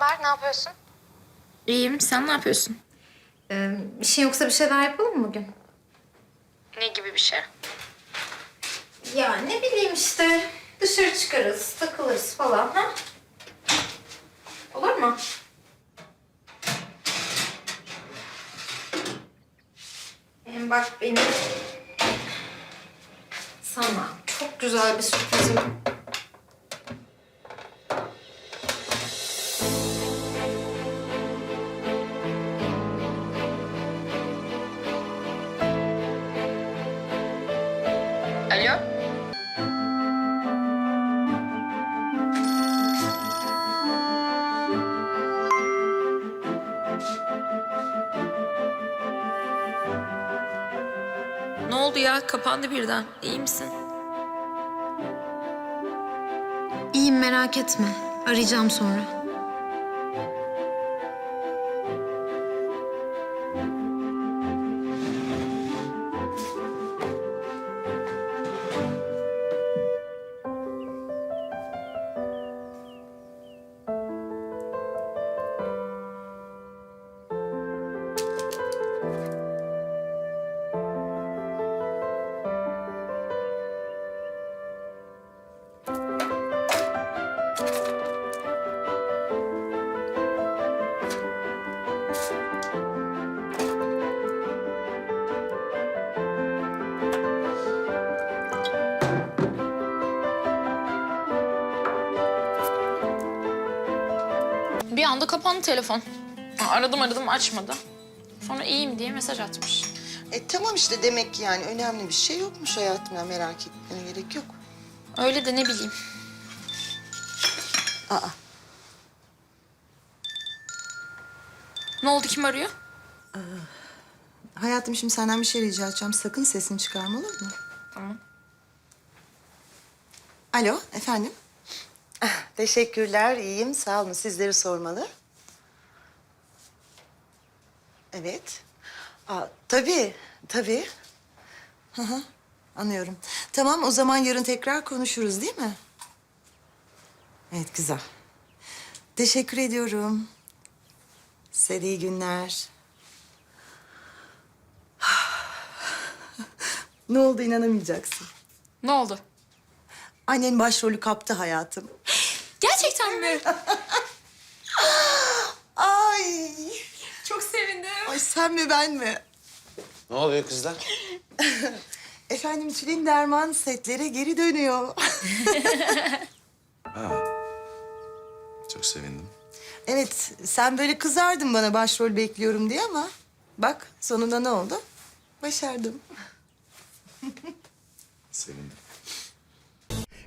ne yapıyorsun? İyiyim. Sen ne yapıyorsun? Ee, bir şey yoksa bir şeyler yapalım mı bugün? Ne gibi bir şey? Ya ne bileyim işte. Dışarı çıkarız, takılırız falan. Ha? Olur mu? Hem bak benim sana çok güzel bir sürprizim. Ne oldu ya? Kapandı birden. İyi misin? İyiyim merak etme. Arayacağım sonra. Bir anda kapandı telefon. Aradım aradım açmadı. Sonra iyiyim diye mesaj atmış. E tamam işte demek ki yani önemli bir şey yokmuş hayatımda merak etmene gerek yok. Öyle de ne bileyim. Aa Ne oldu kim arıyor? hayatım şimdi senden bir şey rica edeceğim. Sakın sesini çıkarma olur mu? Tamam. Alo efendim. Teşekkürler iyiyim sağ olun sizleri sormalı. Evet. Aa, tabii tabii. Hı hı, anlıyorum. Tamam o zaman yarın tekrar konuşuruz değil mi? Evet güzel. Teşekkür ediyorum. Size günler. ne oldu inanamayacaksın. Ne oldu? Annen başrolü kaptı hayatım. Gerçekten mi? Ay, Çok sevindim. ay sen mi ben mi? Ne oluyor kızlar? Efendim Tülin Derman setlere geri dönüyor. Çok sevindim. evet, sen böyle kızardın bana başrol bekliyorum diye ama... ...bak sonunda ne oldu? Başardım. Sevindim.